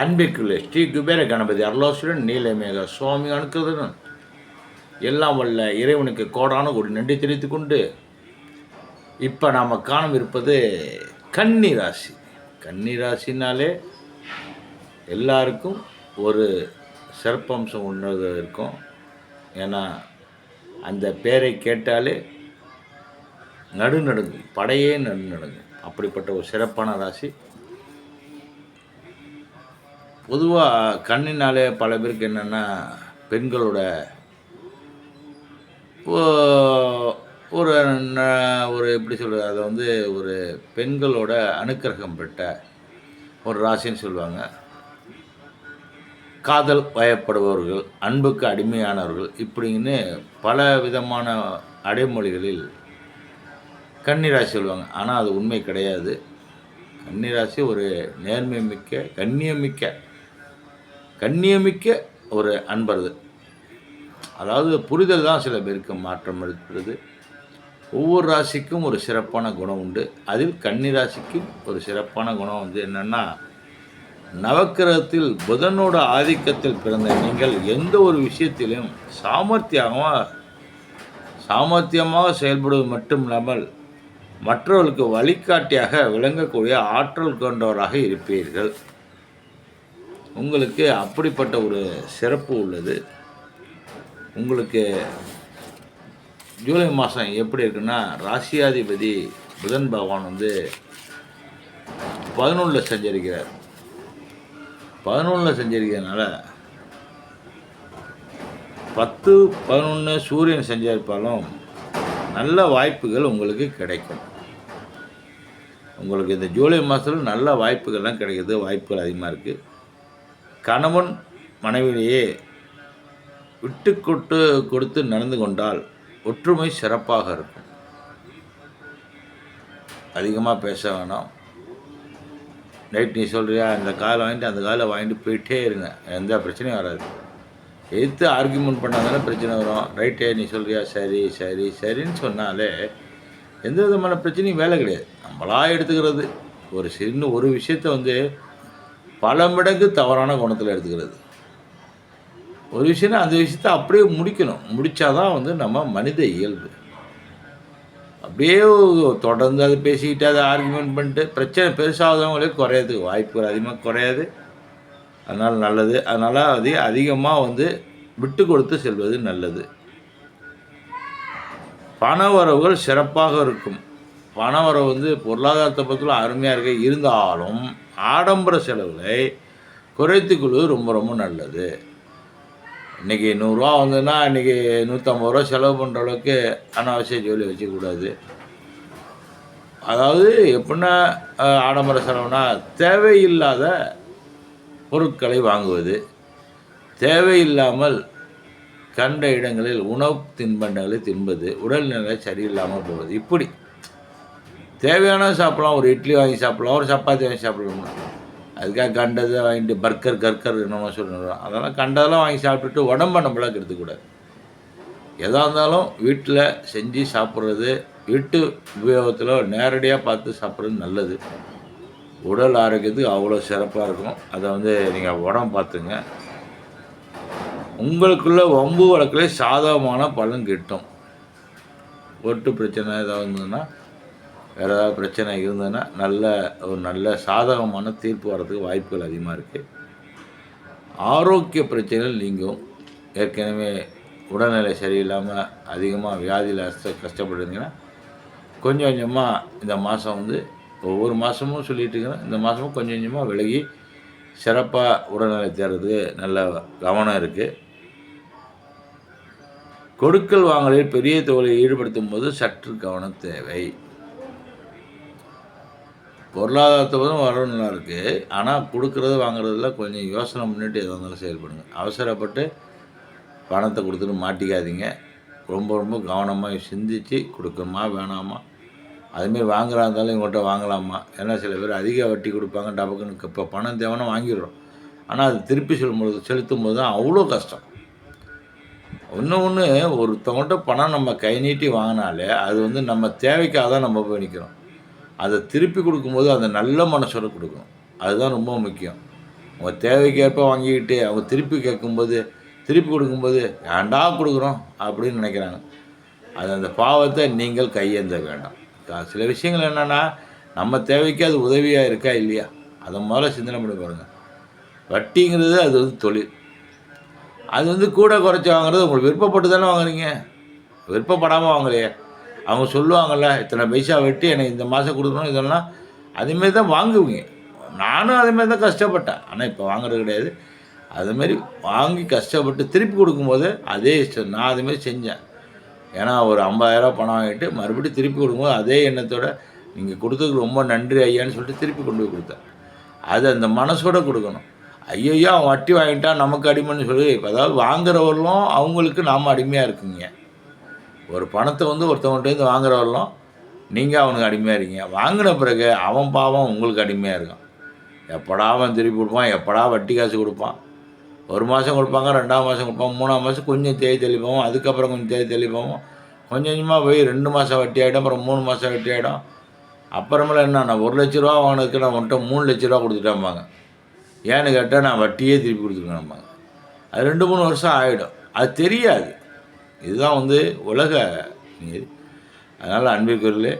அன்பிற்குள்ளே ஸ்ரீ குபேர கணபதி அருளாசுரன் நீலமேக சுவாமி அணுக்குதனும் எல்லாம் வல்ல இறைவனுக்கு கோடான ஒரு நன்றி தெரிவித்து கொண்டு இப்போ நாம் காண இருப்பது கன்னி ராசி. கன்னி ராசினாலே எல்லாருக்கும் ஒரு சிறப்பம்சம் ஒன்று இருக்கும். ஏன்னா அந்த பேரை கேட்டாலே நடுநடுங்கும் படையே நடுநடுங்கும். அப்படிப்பட்ட ஒரு சிறப்பான ராசி. பொதுவாக கண்ணினாலே பல பேருக்கு என்னென்னா பெண்களோட ஒரு ஒரு எப்படி சொல்கிறது அதை வந்து ஒரு பெண்களோட அனுக்கிரகம் பெற்ற ஒரு ராசின்னு சொல்லுவாங்க. காதல் வயப்படுபவர்கள் அன்புக்கு அடிமையானவர்கள் இப்படின்னு பல விதமான அடைமொழிகளில் கன்னிராசி சொல்லுவாங்க. ஆனால் அது உண்மை கிடையாது. கன்னிராசி ஒரு நேர்மை மிக்க கண்ணியமிக்க கண்ணியமிக்க ஒரு அன்பரது அதாவது புரிதல் தான் சில பேருக்கு மாற்றம் இருக்கிறது ஒவ்வொரு ராசிக்கும் ஒரு சிறப்பான குணம் உண்டு. அதில் கன்னி ராசிக்கும் ஒரு சிறப்பான குணம் வந்து என்னென்னா நவக்கிரகத்தில் புதனோட ஆதிக்கத்தில் பிறந்த நீங்கள் எந்த ஒரு விஷயத்திலும் சாமர்த்தியமாக சாமர்த்தியமாக செயல்படுவது மட்டும் இல்லாமல் மற்றவர்களுக்கு வழிகாட்டியாக விளங்கக்கூடிய ஆற்றல் கொண்டவராக இருப்பீர்கள். உங்களுக்கு அப்படிப்பட்ட ஒரு சிறப்பு உள்ளது. உங்களுக்கு ஜூலை மாதம் எப்படி இருக்குன்னா ராசியாதிபதி புதன் பகவான் வந்து பதினொன்றில் செஞ்சிருக்கிறார். பதினொன்றில் செஞ்சிருக்கிறதுனால பத்து பதினொன்று சூரியன் செஞ்சிருப்பாலும் நல்ல வாய்ப்புகள் உங்களுக்கு கிடைக்கும். உங்களுக்கு இந்த ஜூலை மாதத்தில் நல்ல வாய்ப்புகள்லாம் கிடைக்கிறது வாய்ப்புகள் அதிகமாக இருக்குது கணவன் மனைவியிலேயே விட்டு கொட்டு கொடுத்து நடந்து கொண்டால் ஒற்றுமை சிறப்பாக இருக்கும். அதிகமாக பேச வேணாம். நைட் நீ சொல்கிறியா இந்த காலை வாங்கிட்டு அந்த காலை வாங்கிட்டு போயிட்டே இருங்க. எந்த பிரச்சனையும் வராது. எதிர்த்து ஆர்கியூமெண்ட் பண்ணாதானே பிரச்சனை வரும். ரைட்டே நீ சொல்கிறியா சரி சரி சரின்னு சொன்னாலே எந்த விதமான பிரச்சனையும் வேலை கிடையாது. நம்மளாக எடுத்துக்கிறது. ஒரு சின்ன ஒரு விஷயத்த வந்து பல மடங்கு தவறான குணத்தில் எடுத்துக்கிறது. ஒரு விஷயம்னா அந்த விஷயத்த அப்படியே முடிக்கணும். முடித்தாதான் வந்து நம்ம மனித இயல்பு. அப்படியே தொடர்ந்து அதை பேசிக்கிட்டு அதை ஆர்குமெண்ட் பண்ணிட்டு பிரச்சனை பெருசாகாதவங்களே குறையாது வாய்ப்புகள் அதிகமாக குறையாது. அதனால் நல்லது. அதனால் அது அதிகமாக வந்து விட்டு கொடுத்து செல்வது நல்லது. பண உறவுகள் சிறப்பாக இருக்கும். பணவரவு வந்து பொருளாதாரத்தை பற்றில அருமையாக இருக்க. இருந்தாலும் ஆடம்பர செலவுகளை குறைத்துக்கொள்வது ரொம்ப ரொம்ப நல்லது. இன்றைக்கி நூறுரூவா வந்ததுன்னா இன்றைக்கி நூற்றம்பது ரூபா செலவு பண்ணுற அளவுக்கு அனாவசிய ஜோலி வச்சுக்கூடாது அதாவது எப்படின்னா ஆடம்பர செலவுனா தேவையில்லாத பொருட்களை வாங்குவது. தேவையில்லாமல் கண்ட இடங்களில் உணவு தின்பண்டங்களை தின்பது. உடல்நிலை சரியில்லாமல் போவது. இப்படி தேவையான சாப்பிடலாம். ஒரு இட்லி வாங்கி சாப்பிட்லாம். ஒரு சப்பாத்தி வாங்கி சாப்பிடலாம் அதுக்காக கண்டதை வாங்கிட்டு பர்கர் கர்கர் என்னமோ சொல்லணும் அதெல்லாம் கண்டதெல்லாம் வாங்கி சாப்பிட்டுட்டு உடம்ப நம்மளாக கெடுத்துக்கூடாது. எதாக இருந்தாலும் வீட்டில் செஞ்சு சாப்பிட்றது வீட்டு உபயோகத்தில் நேரடியாக பார்த்து சாப்பிட்றது நல்லது. உடல் ஆரோக்கியத்துக்கு அவ்வளோ சிறப்பாக இருக்கும். அதை வந்து நீங்கள் உடம்பு பார்த்துங்க. உங்களுக்குள்ள வம்பு வழக்கில் சாதகமான பலன் கிட்டும். ஒட்டு பிரச்சனை ஏதாவது இருந்ததுன்னா வேறு ஏதாவது பிரச்சனை இருந்ததுன்னா நல்ல ஒரு நல்ல சாதகமான தீர்ப்பு வர்றதுக்கு வாய்ப்புகள் அதிகமாக இருக்குது ஆரோக்கிய பிரச்சனைகள் நீங்கும். ஏற்கனவே உடல்நிலை சரியில்லாமல் அதிகமாக வியாதியில் கஷ்ட கஷ்டப்பட்டுருந்தீங்கன்னா கொஞ்சம் கொஞ்சமாக இந்த மாதம் வந்து ஒவ்வொரு மாதமும் சொல்லிட்டு இருக்கிறேன். இந்த மாதமும் கொஞ்சம் கொஞ்சமாக விலகி சிறப்பாக உடல்நிலை தேர்றதுக்கு நல்ல கவனம் இருக்குது கொடுக்கல் வாங்கலில் பெரிய தொகையை ஈடுபடுத்தும் போது சற்று கவனம் தேவை. பொருளாதாரத்தை பற்றி வரவு நல்லா இருக்குது ஆனால் கொடுக்கறது வாங்குறதுல கொஞ்சம் யோசனை பண்ணிட்டு எதாக இருந்தாலும் செயல்படுங்க அவசரப்பட்டு பணத்தை கொடுத்துட்டு மாட்டிக்காதீங்க. ரொம்ப ரொம்ப கவனமாக சிந்திச்சு கொடுக்கணுமா வேணாமா? அதுமாரி வாங்குறா இருந்தாலும் இவங்கள்ட்ட வாங்கலாமா? ஏன்னா சில பேர் அதிக வட்டி கொடுப்பாங்க டபக்குன்னு இப்போ பணம் தேவைன்னா வாங்கிடுறோம். ஆனால் அது திருப்பி செல்லும்போது செலுத்தும் போது தான் அவ்வளோ கஷ்டம். ஒன்று ஒன்று ஒருத்தவங்கள்ட்ட பணம் நம்ம கை நீட்டி வாங்கினாலே அது வந்து நம்ம தேவைக்காக தான் நம்ம போய் நிற்கிறோம் அதை திருப்பி கொடுக்கும்போது அந்த நல்ல மனசோட கொடுக்கணும். அதுதான் ரொம்ப முக்கியம். உங்கள் தேவைக்கேற்ப வாங்கிக்கிட்டு அவங்க திருப்பி கேட்கும்போது திருப்பி கொடுக்கும்போது ஏன்டா கொடுக்குறோம்? அப்படின்னு நினைக்கிறாங்க. அது அந்த பாவத்தை நீங்கள் கையேந்த வேண்டாம். சில விஷயங்கள் என்னென்னா நம்ம தேவைக்கு அது உதவியாக இருக்கா இல்லையா? அதை முதல்ல சிந்தனை பண்ணி பாருங்கள் வட்டிங்கிறது அது வந்து தொழில். அது வந்து கூட குறைச்சி வாங்குறது உங்களுக்கு விருப்பப்பட்டு தானே வாங்குறீங்க. விருப்பப்படாமல் வாங்கலையே. அவங்க சொல்லுவாங்கல்ல இத்தனை பைசா வெட்டி எனக்கு இந்த மாதம் கொடுக்கணும் இதெல்லாம் அதுமாரி தான் வாங்குவீங்க. நானும் அதுமாரி தான் கஷ்டப்பட்டேன். ஆனால் இப்போ வாங்குறது கிடையாது. அதுமாரி வாங்கி கஷ்டப்பட்டு திருப்பி கொடுக்கும்போது அதே இஷ்டம். நான் அதுமாரி செஞ்சேன். ஏன்னா ஒரு ஐம்பதாயிரம் பணம் வாங்கிட்டு மறுபடியும் திருப்பி கொடுக்கும்போது அதே எண்ணத்தோட நீங்கள் கொடுத்ததுக்கு ரொம்ப நன்றி ஐயான்னு சொல்லிட்டு திருப்பி கொண்டு போய் கொடுத்தேன். அது அந்த மனசோட கொடுக்கணும். ஐயோ அவன் வட்டி வாங்கிட்டான் நமக்கு அடிமைன்னு சொல்லி இப்போ அதாவது வாங்குறவர்களும் அவங்களுக்கு நாம் அடிமையாக இருக்குங்க. ஒரு பணத்தை வந்து ஒருத்தவங்கள்ட்டேருந்து வாங்குறவர்களும் நீங்கள் அவனுக்கு அடிமையாக இருக்கீங்க. வாங்கின பிறகு அவன் பாவம் உங்களுக்கு அடிமையாக இருக்கான். எப்படா அவன் திருப்பி கொடுப்பான் எப்படா வட்டி காசு கொடுப்பான்? ஒரு மாதம் கொடுப்பாங்க ரெண்டாம் மாதம் கொடுப்பாங்க மூணாம் மாதம் கொஞ்சம் தேதி தெளிப்போம் அதுக்கப்புறம் கொஞ்சம் தேதி தெளிப்போம் கொஞ்சம் கொஞ்சமாக போய் ரெண்டு மாதம் வட்டி ஆகிடும் அப்புறம் மூணு மாதம் வட்டி ஆகிடும் அப்புறமேல என்ன நான் ஒரு லட்ச ரூபா வாங்கினதுக்கு நான் உன்ட்ட மூணு லட்ச ரூபா கொடுத்துட்டேன்பாங்க ஏன்னு கேட்டால் நான் வட்டியே திருப்பி கொடுத்துருக்கேன்பாங்க அது ரெண்டு மூணு வருஷம் ஆகிடும் அது தெரியாது. இதுதான் வந்து உலக நீர். அதனால் அன்பிற்குரிய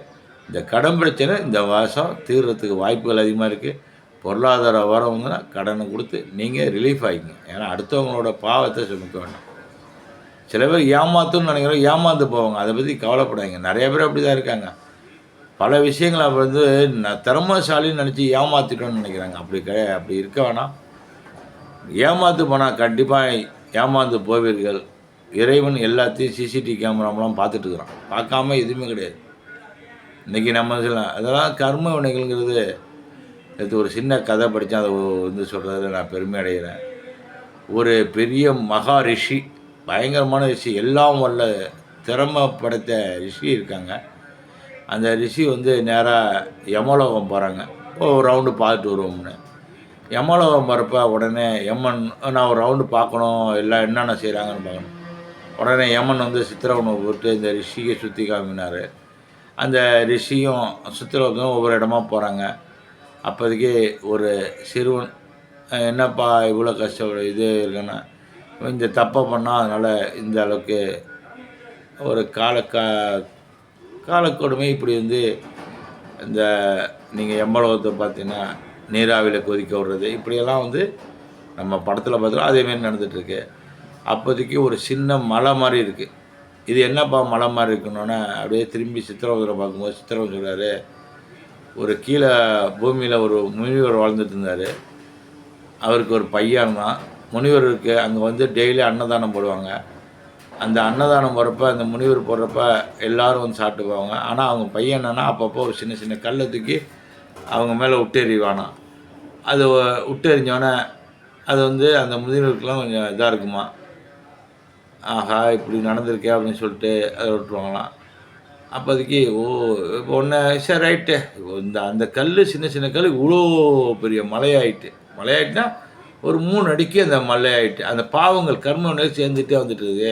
இந்த கடன் பிரச்சனை இந்த வாசம் தீர்றதுக்கு வாய்ப்புகள் அதிகமாக இருக்குது பொருளாதார வரவங்கன்னா கடனை கொடுத்து நீங்கள் ரிலீஃப் ஆகிங்க ஏன்னா அடுத்தவங்களோட பாவத்தை சுமக்க வேண்டாம். சில பேர் ஏமாத்துன்னு நினைக்கிறோம் ஏமாந்து போவாங்க. அதை பற்றி கவலைப்படாதீங்க. நிறைய பேர் அப்படி தான் இருக்காங்க. பல விஷயங்களை வந்து நான் திறமசாலின்னு நினச்சி ஏமாற்றிட்டோன்னு நினைக்கிறாங்க. அப்படி க அப்படி இருக்க வேணாம். ஏமாந்து போனால் கண்டிப்பாக ஏமாந்து போவீர்கள். இறைவன் எல்லாத்தையும் சிசிடிவி கேமராமெலாம் பார்த்துட்டு இருக்கிறான் பார்க்காம எதுவுமே கிடையாது. இன்றைக்கி நம்ம சில அதெல்லாம் கர்ம வினைகள்ங்கிறது நேற்று ஒரு சின்ன கதை படித்தேன் அதை வந்து சொல்கிறதுல நான் பெருமை அடைகிறேன். ஒரு பெரிய மகா ரிஷி பயங்கரமான ரிஷி எல்லாம் வல்ல திறமை படைத்த ரிஷி இருக்காங்க. அந்த ரிஷி வந்து நேராக யமலோகம் போகிறாங்க ஒரு ரவுண்டு பார்த்துட்டு வருவோம்னு. யமலோகம் போகிறப்ப உடனே யமன் நான் ஒரு ரவுண்டு பார்க்கணும் எல்லாம் என்னென்ன செய்கிறாங்கன்னு பார்க்கணும். உடனே யமன் வந்து சித்திரவனை போட்டு இந்த ரிஷியை சுற்றி காமினார். அந்த ரிஷியும் சித்திரவனும் ஒவ்வொரு இடமா போகிறாங்க அப்போதைக்கு ஒரு சிறுவன் என்னப்பா இவ்வளோ கஷ்டம் இது இருக்குன்னா இந்த தப்பை பண்ணால் அதனால் இந்த அளவுக்கு ஒரு கால கா காலக்கொடுமை இப்படி வந்து இந்த நீங்கள் எம்பளவத்தை பார்த்தீங்கன்னா நீராவியில் கொதிக்க விடுறது. இப்படியெல்லாம் வந்து நம்ம படத்தில் பார்த்தோம் அதேமாரி நடந்துகிட்ருக்கு அப்போதைக்கு ஒரு சின்ன மலை மாதிரி இருக்குது இது என்னப்பா மலை மாதிரி இருக்கணுன்னா அப்படியே திரும்பி சித்திரவதரை பார்க்கும்போது சித்திரவன் சொல்கிறாரு ஒரு கீழே பூமியில் ஒரு முனிவர் வாழ்ந்துட்டு இருந்தார். அவருக்கு ஒரு பையன் தான் முனிவருக்கு அங்கே வந்து டெய்லி அன்னதானம் போடுவாங்க. அந்த அன்னதானம் போகிறப்ப அந்த முனிவர் போடுறப்ப எல்லாரும் வந்து சாப்பிட்டுக்குவாங்க. ஆனால் அவங்க பையன் என்னன்னா அப்பப்போ ஒரு சின்ன சின்ன கல்லை தூக்கி அவங்க மேலே விட்டெறிவானா அது வ- விட்டெறிஞ்சோடனே அது வந்து அந்த முதியவருக்கெல்லாம் கொஞ்சம் இதாக இருக்குமா. ஆஹா இப்படி நடந்திருக்கே அப்படின்னு சொல்லிட்டு அதை விட்டுருவாங்களாம். அப்போதைக்கு ஓ இப்போ ஒன்று சரி ரைட்டு. இந்த அந்த கல் சின்ன சின்ன கல் இவ்வளோ பெரிய மலையாயிட்டு. மலையாயிட்டுனா ஒரு மூணு அடிக்கு அந்த மலையாயிட்டு. அந்த பாவங்கள் கர்ம வினை சேர்ந்துட்டே வந்துட்டு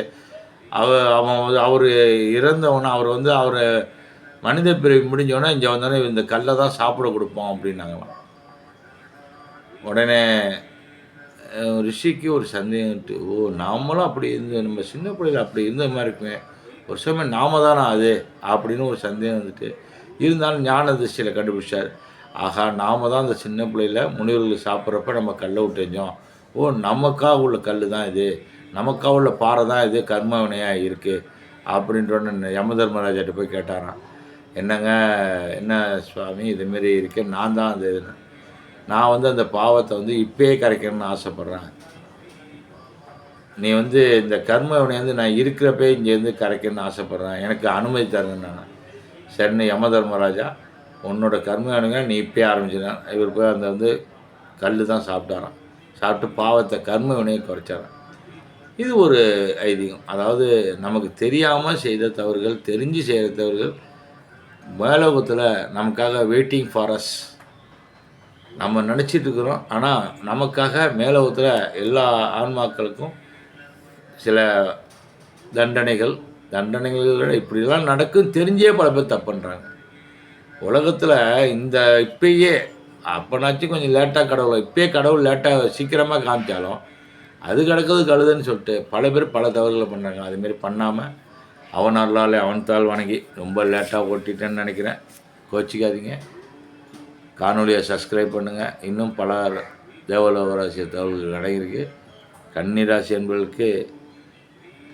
அவ அவன் அவர் இறந்தவன அவர் வந்து அவர் மனித பிரிவு முடிஞ்சவொடனே இங்கே வந்தோடனே இந்த கல்லை தான் சாப்பிட கொடுப்போம் அப்படின்னாங்களாம். உடனே ரிஷிக்கு ஒரு சந்தேகம் வந்துட்டு, ஓ நாமளும் அப்படி இருந்த நம்ம சின்ன பிள்ளையில் அப்படி இருந்த மாதிரி இருக்குமே. ஒரு சமயம் நாம தானே அது? அப்படின்னு ஒரு சந்தேகம் வந்துட்டு இருந்தாலும் ஞான திருஷ்டியில் கண்டுபிடிச்சார். ஆகா நாம தான் அந்த சின்ன பிள்ளையில முனிவர்கள் சாப்பிட்றப்ப நம்ம கல்லை விட்டுஞ்சோம் ஓ நமக்காக உள்ள கல் தான் இது. நமக்காக உள்ள பாறை தான் இது. கர்ம வினையாக இருக்குது அப்படின்றோன்னு யம தர்மராஜாட்ட போய் கேட்டாராம். என்னங்க என்ன சுவாமி இதுமாரி இருக்கு நான் தான் அது நான் வந்து அந்த பாவத்தை வந்து இப்பயே கரைக்கணும்னு ஆசைப்பட்றேன். நீ வந்து இந்த கர்ம வந்து நான் இருக்கிறப்பே இங்கேருந்து கரைக்கணும்னு ஆசைப்பட்றேன். எனக்கு அனுமதி தருங்க நான். சரின்னு யம தர்மராஜா உன்னோட கர்ம நீ இப்பயே ஆரம்பிச்சிடலாம் இவர் போய் அந்த வந்து கல் தான் சாப்பிட்டாராம். சாப்பிட்டு பாவத்தை கர்ம வினையை குறைச்சாராம். இது ஒரு ஐதீகம். அதாவது நமக்கு தெரியாமல் செய்த தவறுகள் தெரிஞ்சு செய்கிற தவறுகள் மேலோகத்தில் நமக்காக வெயிட்டிங் ஃபார் அஸ் நம்ம நினச்சிட்டு இருக்கிறோம் ஆனால் நமக்காக மேலோகத்தில் எல்லா ஆன்மாக்களுக்கும் சில தண்டனைகள் தண்டனைகள் இப்படிலாம் நடக்கும் தெரிஞ்சே பல பேர் தப்பு பண்ணுறாங்க உலகத்தில் இந்த இப்பயே அப்போனாச்சும் கொஞ்சம் லேட்டாக கடவுள் இப்பயே கடவுள் லேட்டாக சீக்கிரமாக காமிச்சாலும் அது கிடக்கிறது கழுதுன்னு சொல்லிட்டு பல பேர் பல தவறுகளை பண்ணுறாங்க அதுமாரி பண்ணாமல் அவன் அருளாலே அவன் தாள் வணங்கி ரொம்ப லேட்டாக ஓட்டிட்டேன்னு நினைக்கிறேன். கோச்சிக்காதீங்க. காணொலியை சப்ஸ்கிரைப் பண்ணுங்கள் இன்னும் பல தேவலோகராசி தகவல்கள் அடங்கியிருக்கு. கன்னிராசி என்பதற்கு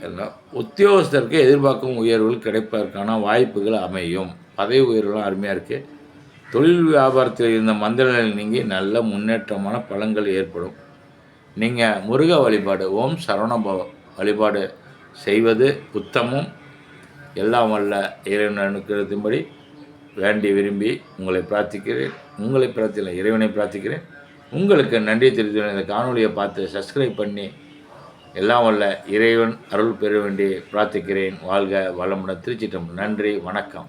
எல்லாம் உத்தியோகஸ்தருக்கு எதிர்பார்க்கும் உயர்வுகள் கிடைப்பதற்கான வாய்ப்புகள் அமையும். பதவி உயர்வுலாம் அருமையாக இருக்குது தொழில் வியாபாரத்தில் இருந்த மந்தநிலை நீங்கி நல்ல முன்னேற்றமான பலன்கள் ஏற்படும். நீங்கள் முருக வழிபாடு ஓம் சரவணபவ வழிபாடு செய்வது உத்தமும். எல்லாம் வல்ல இறைவன் அனுக்கிறதும்படி வேண்டி விரும்பி உங்களை பிரார்த்திக்கிறேன். உங்களை பிரார்த்தில இறைவனை பிரார்த்திக்கிறேன். உங்களுக்கு நன்றி தெரிவித்து இந்த காணொலியை பார்த்து சப்ஸ்கிரைப் பண்ணி எல்லாம் வல்ல இறைவன் அருள் பெற வேண்டி பிரார்த்திக்கிறேன். வாழ்க வளமுடன் திருச்சிட்டம் நன்றி வணக்கம்.